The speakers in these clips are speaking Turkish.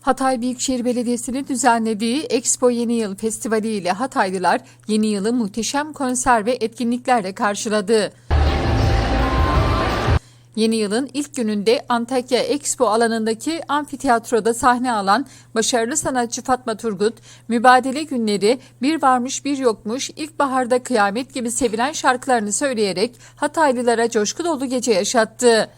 Hatay Büyükşehir Belediyesi'nin düzenlediği Expo Yeni Yıl Festivali ile Hataylılar yeni yılı muhteşem konser ve etkinliklerle karşıladı. Yeni yılın ilk gününde Antakya Expo alanındaki amfiteyatroda sahne alan başarılı sanatçı Fatma Turgut, mübadele günleri bir varmış bir yokmuş ilkbaharda kıyamet gibi sevilen şarkılarını söyleyerek Hataylılara coşku dolu gece yaşattı.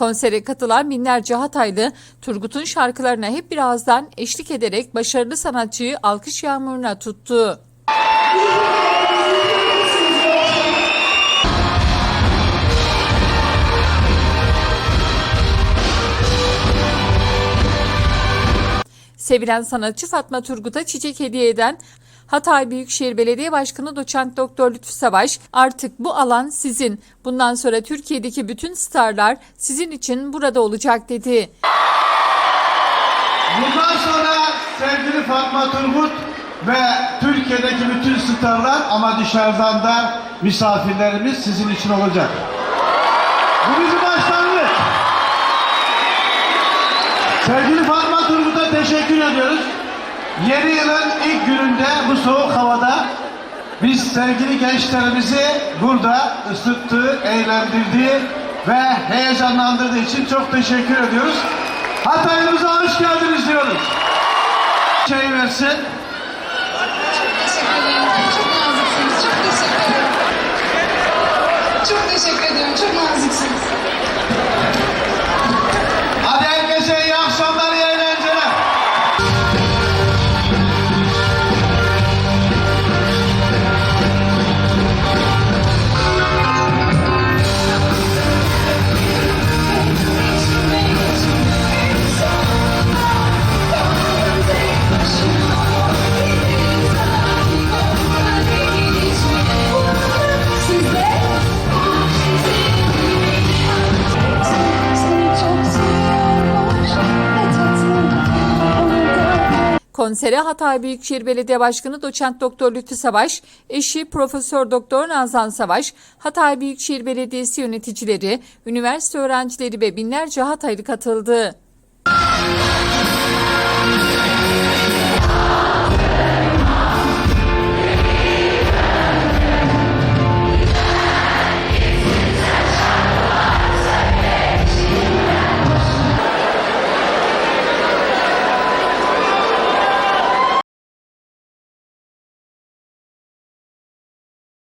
Konsere katılan binlerce Hataylı Turgut'un şarkılarına hep birazdan eşlik ederek başarılı sanatçıyı alkış yağmuruna tuttu. Sevilen sanatçı Fatma Turgut'a çiçek hediye eden Hatay Büyükşehir Belediye Başkanı Doçent Doktor Lütfü Savaş, artık bu alan sizin. Bundan sonra Türkiye'deki bütün starlar sizin için burada olacak dedi. Bundan sonra sevgili Fatma Turgut ve Türkiye'deki bütün starlar ama dışarıdan da misafirlerimiz sizin için olacak. Bu bizim başlangıç. Sevgili Fatma Turgut'a teşekkür ediyoruz. Yeni yılın ilk gününde bu soğuk havada biz sevgili gençlerimizi burada ısıttı, eğlendirdi ve heyecanlandırdığı için çok teşekkür ediyoruz. Hatay'ımıza hoş geldiniz diyoruz. Şey versin. Konsere Hatay Büyükşehir Belediye Başkanı Doçent Doktor Lütfü Savaş, eşi Profesör Doktor Nazan Savaş, Hatay Büyükşehir Belediyesi yöneticileri, üniversite öğrencileri ve binlerce Hataylı katıldı.